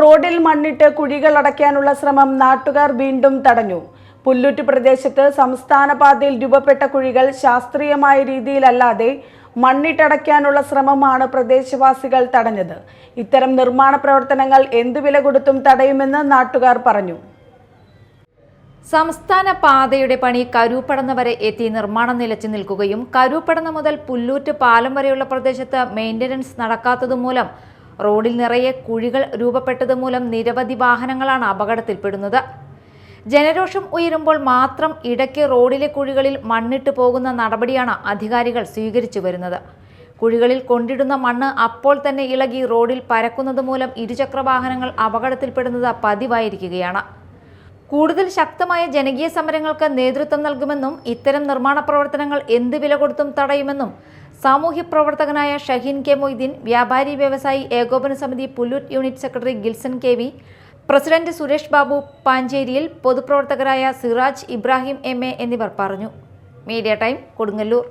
റോഡിൽ മണ്ണിട്ട് കുഴികൾ അടയ്ക്കാനുള്ള ശ്രമം നാട്ടുകാർ വീണ്ടും തടഞ്ഞു. പുല്ലുറ്റ് പ്രദേശത്ത് സംസ്ഥാന പാതയിൽ രൂപപ്പെട്ട കുഴികൾ ശാസ്ത്രീയമായ രീതിയിലല്ലാതെ മണ്ണിട്ടടയ്ക്കാനുള്ള ശ്രമമാണ് പ്രദേശവാസികൾ തടഞ്ഞത്. ഇത്തരം നിർമ്മാണ പ്രവർത്തനങ്ങൾ എന്തു വില കൊടുത്തും തടയുമെന്ന് നാട്ടുകാർ പറഞ്ഞു. സംസ്ഥാന പാതയുടെ പണി കരൂപ്പടന്ന വരെ എത്തി നിർമ്മാണം നിലച്ചു നിൽക്കുകയും കരൂപ്പടന്ന മുതൽ പുല്ലൂറ്റ് പാലം വരെയുള്ള പ്രദേശത്ത് മെയിന്റനൻസ് നടക്കാത്തതുമൂലം റോഡിൽ നിറയെ കുഴികൾ രൂപപ്പെട്ടതുമൂലം നിരവധി വാഹനങ്ങളാണ് അപകടത്തിൽപ്പെടുന്നത്. ജനരോഷം ഉയരുമ്പോൾ മാത്രം ഇടയ്ക്ക് റോഡിലെ കുഴികളിൽ മണ്ണിട്ട് പോകുന്ന നടപടിയാണ് അധികാരികൾ സ്വീകരിച്ചു വരുന്നത്. കുഴികളിൽ കൊണ്ടിടുന്ന മണ്ണ് അപ്പോൾ തന്നെ ഇളകി റോഡിൽ പരക്കുന്നത് മൂലം ഇരുചക്ര വാഹനങ്ങൾ അപകടത്തിൽപ്പെടുന്നത് പതിവായിരിക്കുകയാണ്. കൂടുതൽ ശക്തമായ ജനകീയ സമരങ്ങൾക്ക് നേതൃത്വം നൽകുമെന്നും ഇത്തരം നിർമ്മാണ പ്രവർത്തനങ്ങൾ എന്ത് വില കൊടുത്തും തടയുമെന്നും സാമൂഹ്യ പ്രവർത്തകനായ Shaheen K Moideen Vyapari Vyavasayi Ekopana Samithi Pulloot unit secretary Gilson K V president Suresh Babu പാഞ്ചേരിയിൽ പൊതുപ്രവർത്തകരായ സിറാജ് ഇബ്രാഹിം എം എ എന്നിവർ പറഞ്ഞു. Media time Kodungallur.